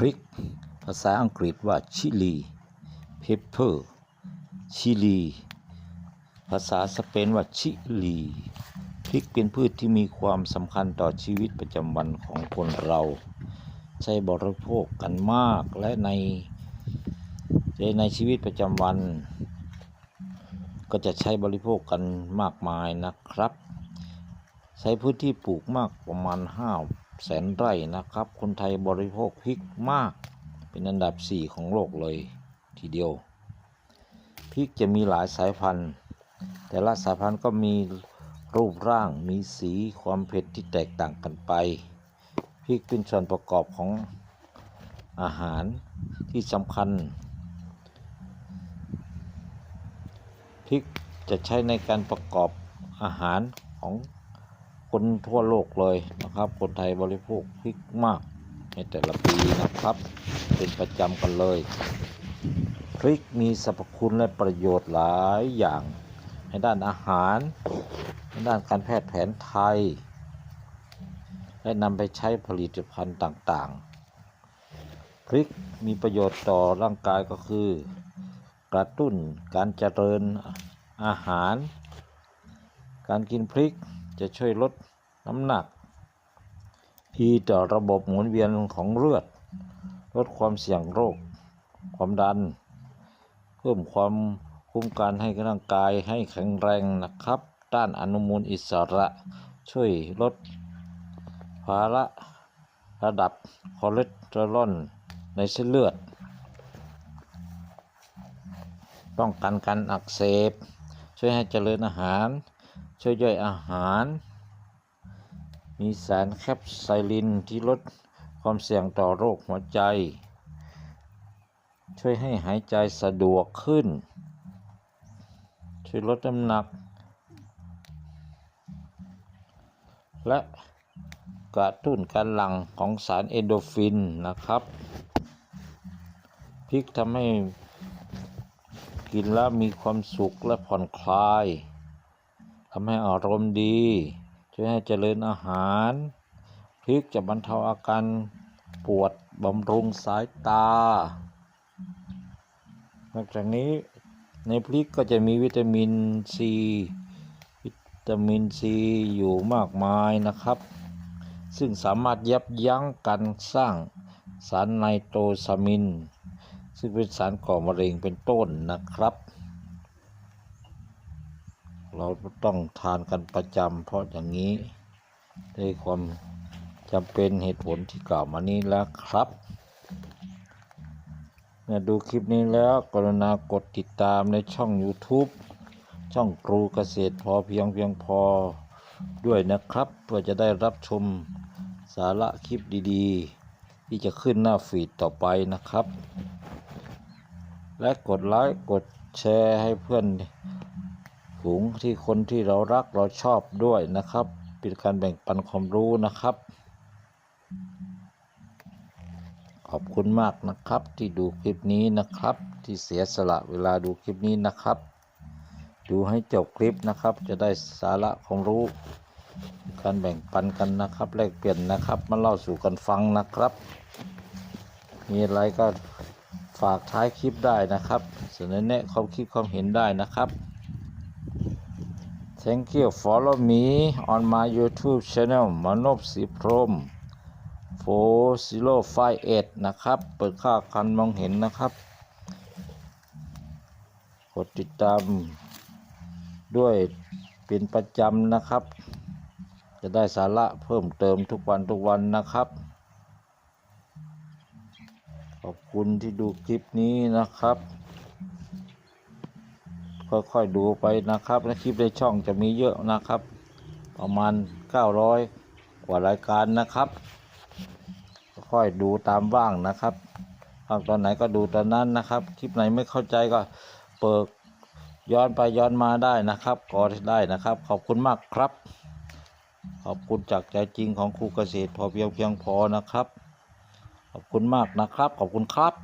พริก ภาษาอังกฤษว่าชิลี pepper ชิลี ภาษาสเปนว่าชิลีพริกเป็นพืชที่มีความสำคัญต่อชีวิตประจำวันของคนเรา ใช้บริโภคกันมากและในในชีวิตประจำวัน ก็จะใช้บริโภคกันมากมายนะครับ ใช้พื้นที่ปลูกมากประมาณ5 แสนไร่นะครับ คนไทยบริโภคพริกมาก เป็นอันดับ 4 ของโลกเลยทีเดียว พริกจะมีหลายสายพันธุ์ แต่ละสายพันธุ์ก็มีรูปร่างมีสีความเผ็ดที่แตกต่างกันไป พริกเป็นส่วนประกอบของอาหารที่สำคัญ พริกจะใช้ในการประกอบอาหารของ คนทั่วโลกเลยนะครับ คนไทยบริโภคพริกมากในแต่ละปีนะครับ เป็นประจำกันเลย พริกมีสรรพคุณและประโยชน์หลายอย่าง ในด้านอาหารในด้านการแพทย์แผนไทย และนำไปใช้ผลิตภัณฑ์ต่างๆ พริกมีประโยชน์ต่อร่างกายก็คือ กระตุ้นการเจริญอาหาร การกินพริก จะช่วยลดน้ำหนักดีต่อระบบหมุนเวียนของเลือด ลดความเสี่ยงโรค ความดัน เพิ่มความคุ้มกันให้ร่างกายให้แข็งแรงนะครับ ต้านอนุมูลอิสระ ช่วยลดภาระระดับคอเลสเตอรอลในเส้นเลือด ป้องกันการอักเสบ ช่วยให้เจริญอาหาร ช่วยย่อยอาหาร มีสารแคปไซลินที่ลดความเสี่ยงต่อโรคหัวใจ ช่วยให้หายใจสะดวกขึ้น ช่วยลดน้ำหนัก และกระตุ้นการหลั่งของสารเอนโดฟินนะครับ พริกทำให้กินแล้วมีความสุขและผ่อนคลาย ทำให้อารมณ์ดีช่วยให้เจริญอาหารพริกจะบรรเทาอาการปวดบำรุงสายตา นอกจากนี้ในพริกก็จะมีวิตามินซี วิตามินซีอยู่มากมายนะครับ ซึ่งสามารถยับยั้งการสร้างสารไนโตรซามิน ซึ่งเป็นสารก่อมะเร็งเป็นต้นนะครับ เราต้องทานกันประจำเพราะอย่างนี้ด้วยความจำเป็นเหตุผลที่กล่าวมานี้แล้วครับเมื่อดูคลิปนี้แล้วกรุณากดติดตามในช่อง YouTube ช่องครูเกษตรพอเพียงเพียงพอด้วยนะครับ เพื่อจะได้รับชมสาระคลิปดีๆ ที่จะขึ้นหน้าฟีดต่อไปนะครับ และกดไลค์กดแชร์ให้เพื่อน ฝูงที่คนที่เรารักเราชอบด้วยนะครับ เป็นการแบ่งปันความรู้นะครับ ขอบคุณมากนะครับที่ดูคลิปนี้นะครับ ที่เสียสละเวลาดูคลิปนี้นะครับ ดูให้จบคลิปนะครับ จะได้สาระความรู้ การแบ่งปันกันนะครับแลกเปลี่ยนนะครับมาเล่าสู่กันฟังนะครับ มีอะไรก็ฝากท้ายคลิปได้นะครับ เสนอแนะความคิดความเห็นได้นะครับ Thank you follow me on my YouTube channel มนพสีพรม4058นะครับ เปิดค่าคันมองเห็นนะครับ กดติดตามด้วยเป็นประจำนะครับ จะได้สาระเพิ่มเติมทุกวันทุกวันนะครับ ขอบคุณที่ดูคลิปนี้นะครับ ค่อยๆดูไปนะครับและคลิปในช่องจะมีเยอะนะครับ ประมาณ 900 กว่ารายการนะครับ ค่อยดูตามว่างนะครับว่างตอนไหนก็ดูตอนนั้นนะครับ คลิปไหนไม่เข้าใจก็เปิดย้อนไปย้อนมาได้นะครับก็ได้นะครับ ขอบคุณมากครับ ขอบคุณจากใจจริงของครูเกษตรพอเพียงเพียงพอนะครับ ขอบคุณมากนะครับ ขอบคุณครับ